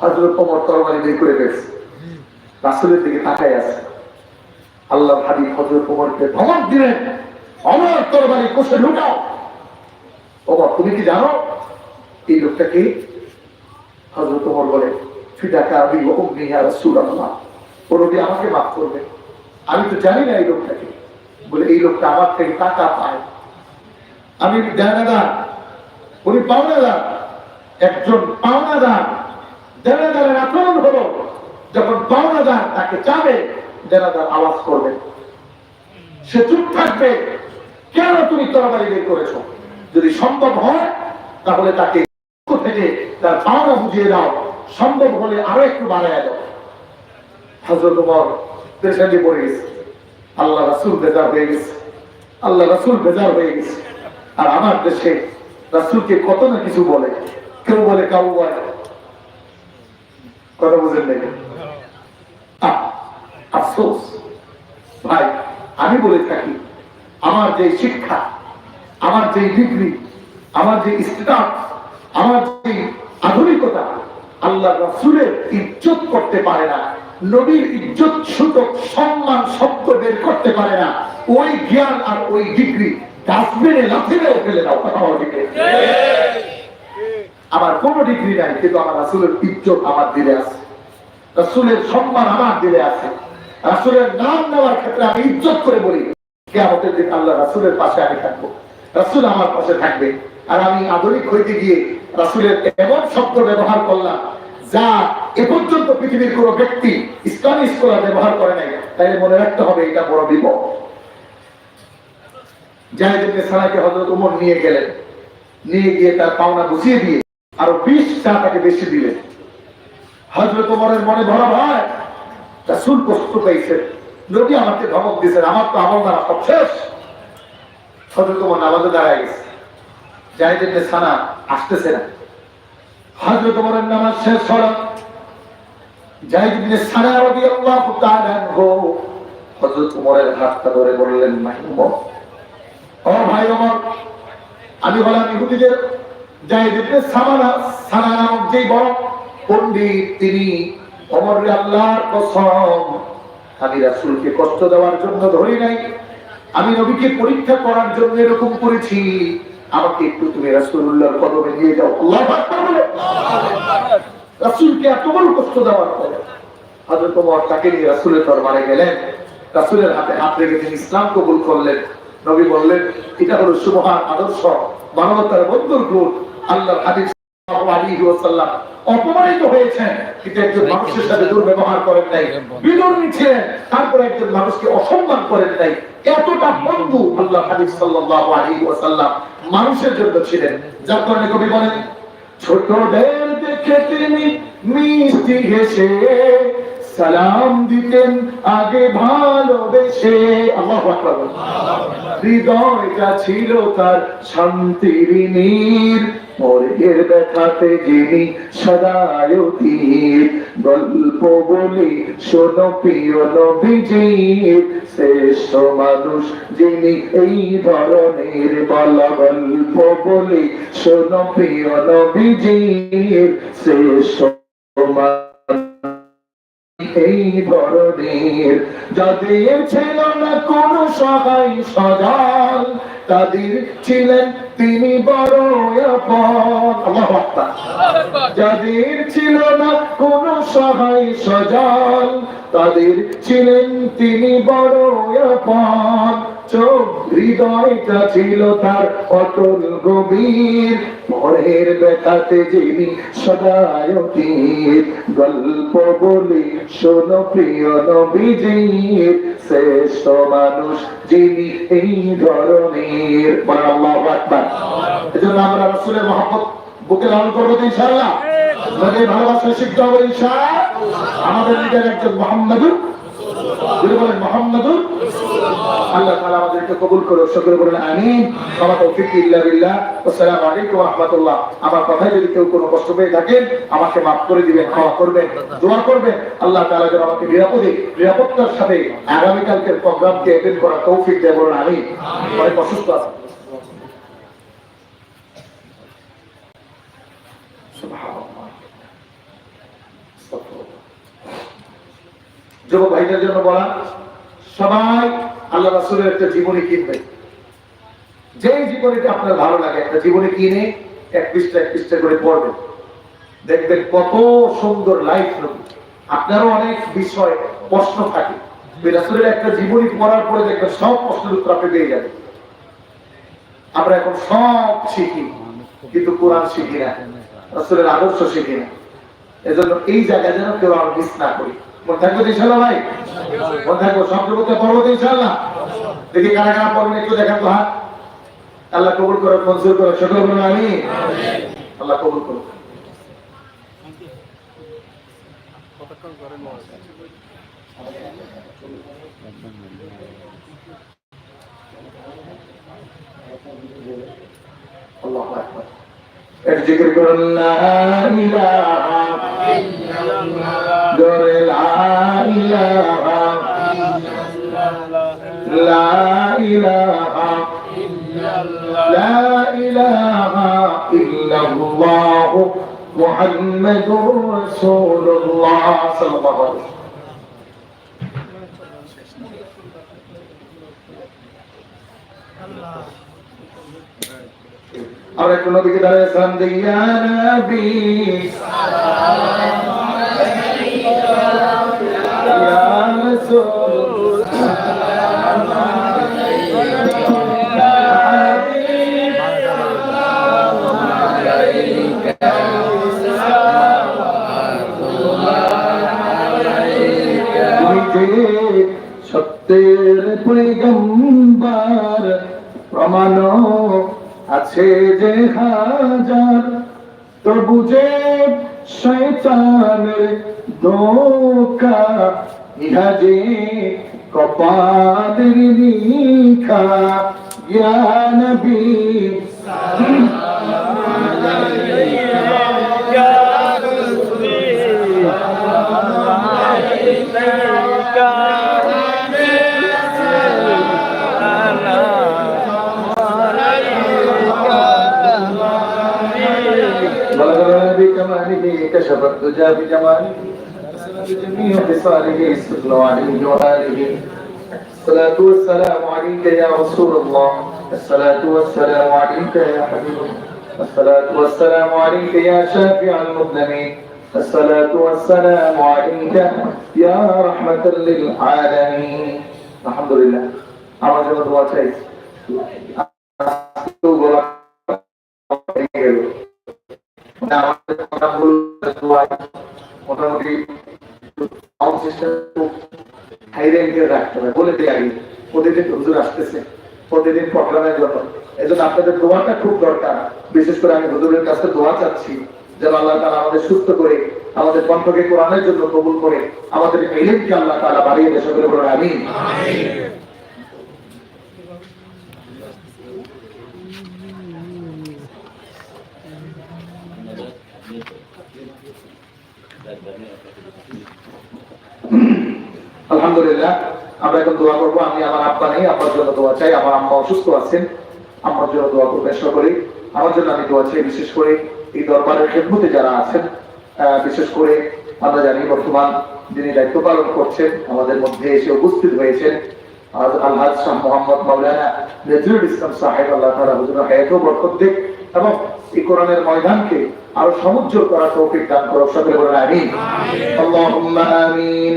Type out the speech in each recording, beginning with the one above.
হজরত ওমর তরবারি বের করে ফেলছে। রাসুলের দিকে তাকায় আছে। আল্লাহ হাবিব হজরত ওমরকে ধমক দিলেন অমর তরবারি কোষে ঢুকাও। ওমর, তুমি কি জানো? এই লোকটা কি? হজরত ওমর বলে, ফিদাকা আমি অগ্নি আর রাসূল আল্লাহ ও নবী আমাকে মাফ করবে। আমি তো জানি না এই লোকটাকে বলে, এই লোকটা আমার থেকে টাকা পায়। আমি দেনাদার উনি পাওনাদার। একজন পাওনা পাওনাদার। দেনাদারের আচরণ হলো যখন পাওনাদার তাকে চাবে দেনাদার আওয়াজ করবে। সে চুপ থাকবে। কেন তুমি তরবারি বের করেছ? যদি সম্ভব হয়, তাহলে তাকে থেকে তার পাওনা বুঝিয়ে দাও। সম্ভব হলে আরও একটু বাড়ায় দাও। হজরত উমর পেশালি পড়ে গেছে। আল্লাহ রাসুল বেজার হয়ে গেছে। আল্লাহ রাসুল বেজার হয়ে গেছে। আর আমার দেশে রাসুলকে কত না কিছু বলে। কেউ বলে কাউ বলে কথা বুঝেন আহ, আফসোস। ভাই আমি বলে থাকি আমার যে শিক্ষা আমার যে ডিগ্রি আমার যে স্ট্যাটাস আমার যে আধুনিকতা আল্লাহ রাসূলের ইজ্জত করতে পারে না নবীর ইজ্জত সূচক সম্মান শব্দ বের করতে পারে না। ওই জ্ঞান আর ওই ডিগ্রি ডাস্টবিনে লাথি ফেলে দাও কথা? আমার কোনো ডিগ্রি নাই, কিন্তু আমার রাসূলের ইজ্জত আমার দিলে আছে। রাসূলের সম্মান আমার দিলে আছে। রাসূলের নাম নেওয়ার ক্ষেত্রে আমি ইজ্জত করে বলি দিন আল্লাহ রাসূলের পাশে আমি থাকব। রাসূল আমার পাশে থাকবে। আর আমি আধুনিক হইতে গিয়ে রাসূলের এমন শব্দ ব্যবহার করলাম, যা এ পর্যন্ত পৃথিবীর কোনো ব্যক্তি ইসলামী স্কলার ব্যবহার করে নাই। তাই মনে রাখতে হবে, এটা বড় বিপদ। জাহেদ ইবনে সালাকে হযরত ওমর নিয়ে গেলেন। নিয়ে গিয়ে তার পাওনা বুঝিয়ে দিয়ে আরও বিশ চা তাকে বেশি দিলেন হজরত ওমরের মনে ভরা ভাই রাসূল কষ্ট পাইছে নবী আমাকে ধমক দিয়েছেন, আমার তো আমল দ্বারা সব শেষ। হজরত ওমর নামাজে দাঁড়ায় গেছে। জাহিদ ইবনে সানা আসতেছে না। হজরত ওমরের নামাজ শেষ হলো। জাহিদ ইবনে সানা রাদিয়াল্লাহু তাআলা আনহু হযরত ওমরের হাতটা ধরে বললেন ওমর ও ভাই ওমর, আমি হলাম ইহুদিদের সামানা তিনি ওমর রে আল্লাহর আমি রাসূলকে কষ্ট দেওয়ার জন্য ধরি নাই। আমি নবীকে পরীক্ষা করার জন্য এরকম করেছি। আমাকে একটু তুমি রাসূলুল্লাহর কদমে নিয়ে যাও। রাসূলকে এত বড় কষ্ট দেওয়ার পরে তাকে গেলেন। রাসূলের হাতে হাত তিনি ইসলাম কবুল করলেন। নবী বললেন, এটা হলো সুবহান আদর্শ। মানবতার বন্ধুর গুণ। আল্লাহর হাদিস অপমানিত হয়েছেন কিন্তু একজন মানুষের সাথে দুর্ব্যবহার করেন নাই বিদর্মী ছিলেন তারপরে একজন মানুষকে অসম্মান করেন নাই। এতটা বন্ধু আল্লাহ হাবিব সাল্লাল্লাহু আলাইহি ওয়াসাল্লাম মানুষের জন্য ছিলেন। যার কারণে কবি বলেন ছোটদের দেখে তিনি মিষ্টি হেসে সালাম দিতেন আগে ভালোবেসে। আল্লাহু আকবার। হৃদয়টা ছিল তার শান্তির নীর মর্গের ব্যথাতে যিনি সদায়তীর গল্প বলি, শোনো প্রিয় নবীজির। শ্রেষ্ঠ মানুষ যিনি এই ধরনের বলা গল্প বলি, শোনো প্রিয় নবীজির। শ্রেষ্ঠ ধরনের। যাদের ছিল না কোন সহায় সজাল তাদের ছিলেন তিনি বড় যাদের ছিল না কোন সহায় সজাল তাদের ছিলেন তিনি বড় হৃদয়টা ছিল তার অটল গভীর। পরের ব্যথাতে যিনি সদায়তীর গল্প বলি, শোনো প্রিয় নবীজির। শ্রেষ্ঠ মানুষ যিনি এই ধরনের। এজন্য আমরা রাসূলের মহব্বত বুকে লালন করব তো ইনশাআল্লাহ। নবীর ভালোবাসা শিখতে হবে ইনশাআল্লাহ। আমাদের নিজের একজন মোহাম্মদুর। বলেন মোহাম্মদুর। আল্লাহ তাআলা আমাদেরকে কবুল করে সকলে বলেন আমিন। ওয়া তৌফিক, ইল্লা বিল্লাহ। আসসালামু আলাইকুম ওয়া রাহমাতুল্লাহ। আমার কথায় যদি কেউ কোনো কষ্ট পেয়ে থাকেন, আমাকে মাফ করে দিবেন, ক্ষমা করবেন, দোয়া করবেন। আল্লাহ তাআলা যেন আমাকে নিরাপদে, নিরাপত্তার সাথে আগামী কালকের প্রোগ্রামকে অ্যাটেন্ড করার তৌফিক দেয়, বলেন আমিন। অনেক অসুস্থ আছে যুবক ভাইদের জন্য বলা, সবাই আল্লাহ রাসূলের একটা জীবনী কিনবে যেই জীবনীটা আপনার ভালো লাগে, একটা জীবনী কিনে এক পৃষ্ঠা এক পৃষ্ঠা করে পড়বেন। দেখবেন কত সুন্দর লাইফ নবী। আপনারও অনেক বিষয়, প্রশ্ন থাকে। রাসূলের একটা জীবনী পড়ার পরে দেখবেন সব প্রশ্নের উত্তর আপনি পেয়ে যাবেন। আমরা এখন সব শিখি, কিন্তু কোরআন শিখি না। রাসূলের আদর্শ শিখি না। এজন্য এই জায়গায় যেন কেউ আর মিস না করি। থাকবে ইনশাল্লাহ ভাই। থাকব সবচেয়ে পড়ব তো ইনশাল্লাহ দেখি কারা কারা পড়বেন একটু দেখান তো হাত আল্লাহ কবুল করে মঞ্জুর করে সকল বলুন আমি লা ইলাহা জোরে লা ইলাহা লা ইলাহা لا إله إلا الله محمد رسول الله صلى الله عليه وسلم আমরা একটু নবীকে দাঁড়িয়ে সালাম দিই ইয়া নবী ইয়া রাসূল তুমি যে সত্যের পৈগম্বার প্রমাণ আছে যে হাজার তবু যে শয়তানের ধোকা ইহা যে কপালের লিখা ইয়া নবী بلغنا بكماله كشف الدجى بجماله جميع خصاله استغنى عليه وآله الصلاة والسلام عليك يا رسول الله الصلاة والسلام عليك يا حبيب الله الصلاة والسلام عليك يا شافع المظلمين الصلاة والسلام عليك يا رحمة للعالمين الحمد لله আমার জন্য দোয়া চাই আজকেও বলা হয়ে গেল মানে আমাদের কথাগুলো দোয়া মোটামুটি প্রতিদিন এই জন্য আপনাদের খুব বিশেষ করে আমি চাচ্ছি আমাদের সুস্থ করে আমাদের কণ্ঠকে কোরআনের জন্য কবুল করে আমাদের এলিমকে আল্লাহ তারা বাড়িয়ে দেশ করে আমি আলহামদুলিল্লাহ আমরা এখন দোয়া করব আমি আমার আব্বা নেই আব্বার জন্য দোয়া চাই আমার আম্মা অসুস্থ আছেন আমার জন্য দোয়া করবেন সকলে আমার জন্য আমি দোয়া চাই বিশেষ করে এই দরবারের খেদমতে যারা আছেন বিশেষ করে আমরা জানি বর্তমান যিনি দায়িত্ব পালন করছেন আমাদের মধ্যে এসে উপস্থিত হয়েছেন আলহাজ শাহ মোহাম্মদ মাওলানা নজরুল ইসলাম সাহেব আল্লাহ তাআলা হুজুর হায়াতও বরকত দিক এবং এই কোরআনের ময়দানকে আরও সমুজ্জ্বল করার তৌফিক দান করো সকলে বলেন আমিন। আল্লাহুম্মা আমিন।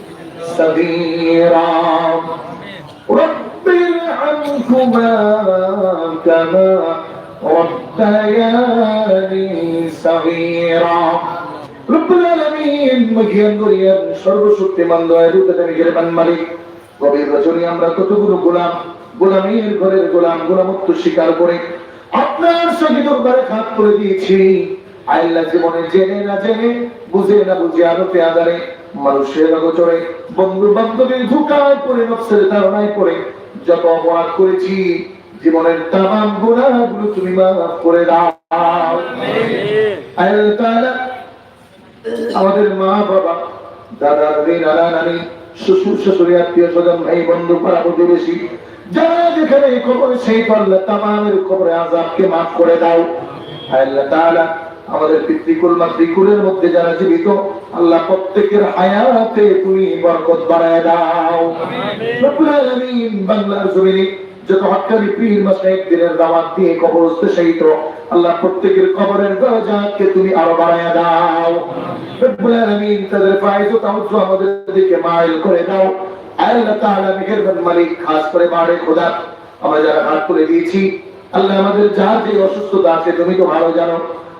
صغيرا رب ارحمهما كما ربياني صغيرا رب العالمين মহিয়ান গরিয়ান সর্বশক্তিমান দয়ালু তথা মেহেরবান মালিক গভীর রজনী আমরা কতগুলো গোলাম গোলামের ঘরের গোলাম গোলামত্ব স্বীকার করে আপনার সঙ্গে দরবারে খাত করে দিয়েছি আল্লাহ জীবনে জেনে না জেনে বুঝে না বুঝে আরো পেয়াদারে মানুষের গোচরে বন্ধু বান্ধবীর ধোকায় পড়ে, নফসের ধারণায় পড়ে। যত অপরাধ করেছি, জীবনের তামাম গুণাগুলো তুমি মাফ করে দাও। আমাদের মা বাবা দাদা দাদি, নানা, নানি শ্বশুর, শাশুড়ি, আত্মীয় স্বজন, ভাই, বন্ধু, পাড়া প্রতিবেশী, যারা যেখানে খবর, সেই পারলে তামামের খবরে আজাবকে মাফ করে দাও। আল্লাহ তাআলা আমাদের পিতৃকুল মাতৃকুলের মধ্যে যারা জীবিত আল্লাহ প্রত্যেকের হায়াতে তুমি বরকত বাড়ায় দাও। আলামিন বাংলার জমিনে যত হক্কানি পীর মাসায়েক দিনের দাওয়াত দিয়ে কবরস্থ শহীদ আল্লাহ প্রত্যেকের কবরের দরজাকে তুমি আরও বাড়ায়া দাও। রব্বুল আলামিন তাদের ফায়দা তাওজ্জু আমাদের দিকে মাইল করে দাও। আল্লাহ তাআলা মেহেরবান মালিক খাস করে বাড়ে খোদা। আমরা যারা হাত করে দিয়েছি আল্লাহ আমাদের যার যে অসুস্থতা আছে তুমি তো ভালো জানো।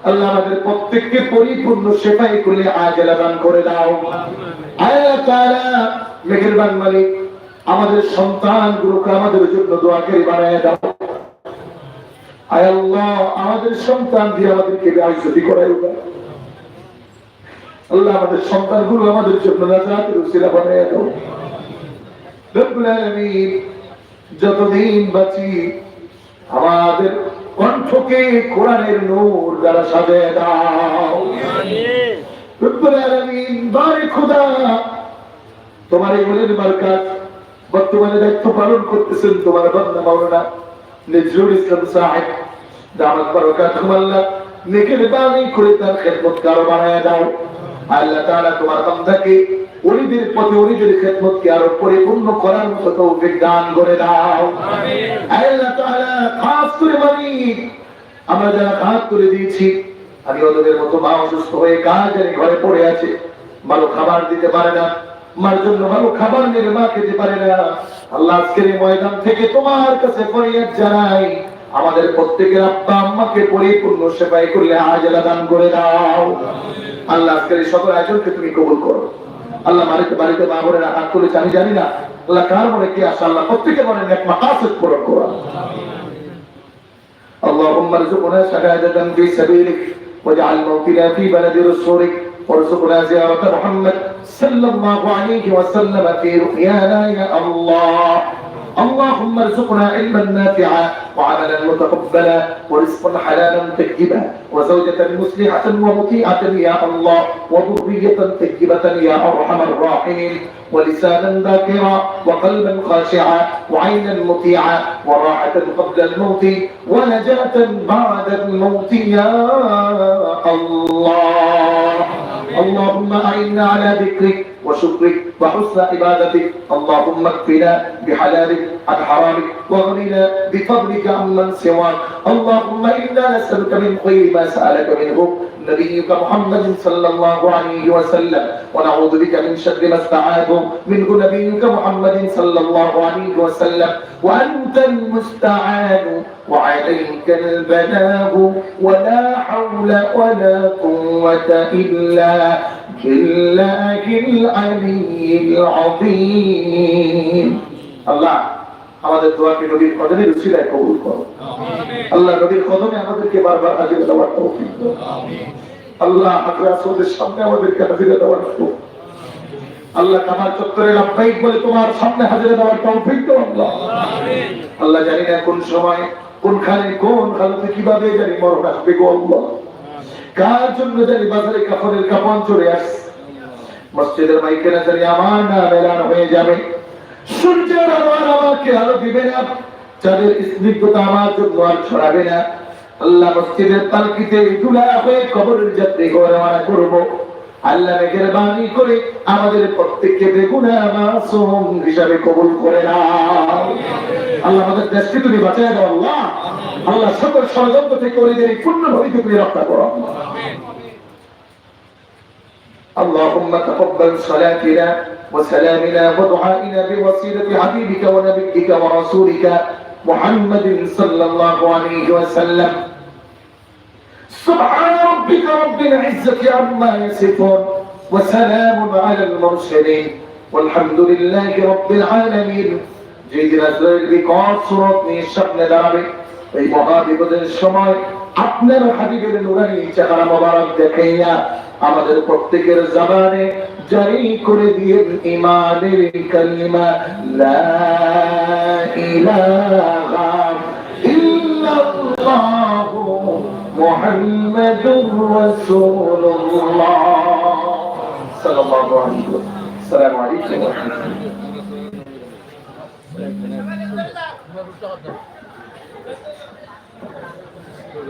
আল্লাহ আমাদের প্রত্যেককে পরিপূর্ণ সেবাই করলে আজেলা দান করে দাও। মেহেরবান মালিক, আমাদের সন্তানগুলোকে আমাদের জন্য দোয়াকারী বানায় দাও। আয় আল্লাহ, আমাদের সন্তান দিয়ে আমাদেরকে করায় দাও। আল্লাহ আমাদের সন্তানগুলো আমাদের জন্য নাজাতের উসিলা বানায় দাও। রব্বুল আলামিন, যতদিন বাঁচি, আমাদের কণ্ঠকে কোরআনের নূর দ্বারা সাজায় দাও। তোমার এই বর্তমানে দায়িত্ব পালন করতেছেন তোমার বান্দা মাওলানা নজরুল ইসলাম সাহেব। দামাত বারকাত করে তার খেদমত কারও বানায় দাও। আল্লাহ তাআলা তোমার বান্দাকে ওলিদের পথে ওলিদের খেদমতকে আরও পরিপূর্ণ করার মতো তৌফিক দান করে দাও। আল্লাহ তাআলা খাস করে মালিক আমরা যারা খাত করে দিয়েছি আমি ওদের মতো মা অসুস্থ হয়ে কাজ জানি ঘরে পড়ে আছে ভালো খাবার দিতে পারে না মার জন্য ভালো খাবার নিয়ে মা খেতে পারে না। আল্লাহ আজকের এই ময়দান থেকে তোমার কাছে ফরিয়াদ জানাই আমাদের প্রত্যেকের আব্বা আম্মাকে পরিপূর্ণ সেবাই করলে আজলা দান করে দাও। আল্লাহ আজকের এই সকল আয়োজনকে তুমি কবুল করো। আল্লাহ বাড়িতে বাড়িতে মা বোনেরা হাত তুলেছে আমি জানি না আল্লাহ কার মনে কি আসে আল্লাহ প্রত্যেকের মনে এক মাকাসদ পূরণ করো اللهم ارزقنا شهادة في سبيلك واجعل موتنا في بلد رسولك وارزقنا زيارة محمد صلى الله عليه وسلم في رؤيانا يا الله اللهم ارزقنا علما نافعا وعملا متقبلا ورزقا حلالا طيبا وزوجة مصلحة ومطيعة يا الله وذرية طيبة يا أرحم الراحمين ولسانا ذاكرا وقلبا خاشعا وعينا مطيعا وراحة قبل الموت ونجاة بعد الموت يا الله. اللهم أعنا على ذكرك وشكرك وحسن عبادتك. اللهم اكفنا بحلالك عن حرامك واغننا بفضلك عمن سواك. اللهم إنا نسألك من خير ما سألك منه. نبيك محمد صلى الله عليه وسلم. ونعوذ بك من شر ما استعاذ منه نبيك محمد صلى الله عليه وسلم. وأنت المستعان وعليك البلاغ. ولا حول ولا قوة إلا আল্লাহ কামার চত্বরে বলে তোমার সামনে হাজিরা দেওয়ার তৌফিক আল্লাহ। জানি না কোন সময় কোনখানে কোন খালতে কীভাবে জানি মরণ আসবে গো আল্লাহ। কার জন্য জানি বাজারে কাপড়ের মসজিদের মাইকেরা জানি আমার না হয়ে যাবে। সূর্যের আলো আর আমাকে আলো দিবে না। চাঁদের স্নিগ্ধতা আমার জন্য আর ছড়াবে না। আল্লাহ মসজিদের পালকিতে দুলা হয়ে কবরের যাত্রী ঘরে রওনা করব। আল্লাহ মেঘের বাণী করে আমাদের প্রত্যেককে বেগুনা মাসুম হিসাবে কবুল করে না আল্লাহ আমাদের দেশকে তুমি বাঁচায় দাও, আল্লাহ। আল্লাহ সকল ষড়যন্ত্র থেকে ওদের পূর্ণ ভবিষ্যৎ তুমি রক্ষা করো اللهم تقبل صلاتنا وسلامنا ودعائنا بوسيلة حبيبك ونبيك ورسولك محمد صلى الله عليه وسلم سبحان ربك رب العزة عما يصفون وسلام على المرسلين والحمد لله رب العالمين যেদিন আসলের বিকট সুরত নিয়ে সামনে দাঁড়াবে এই মহা বিপদের সময় আপনার হাবিবের নুরানি চেহারা মোবারক দেখাইয়া আমাদের প্রত্যেকের জবানে জারি করে দিয়ে ইমানের কালিমা, লা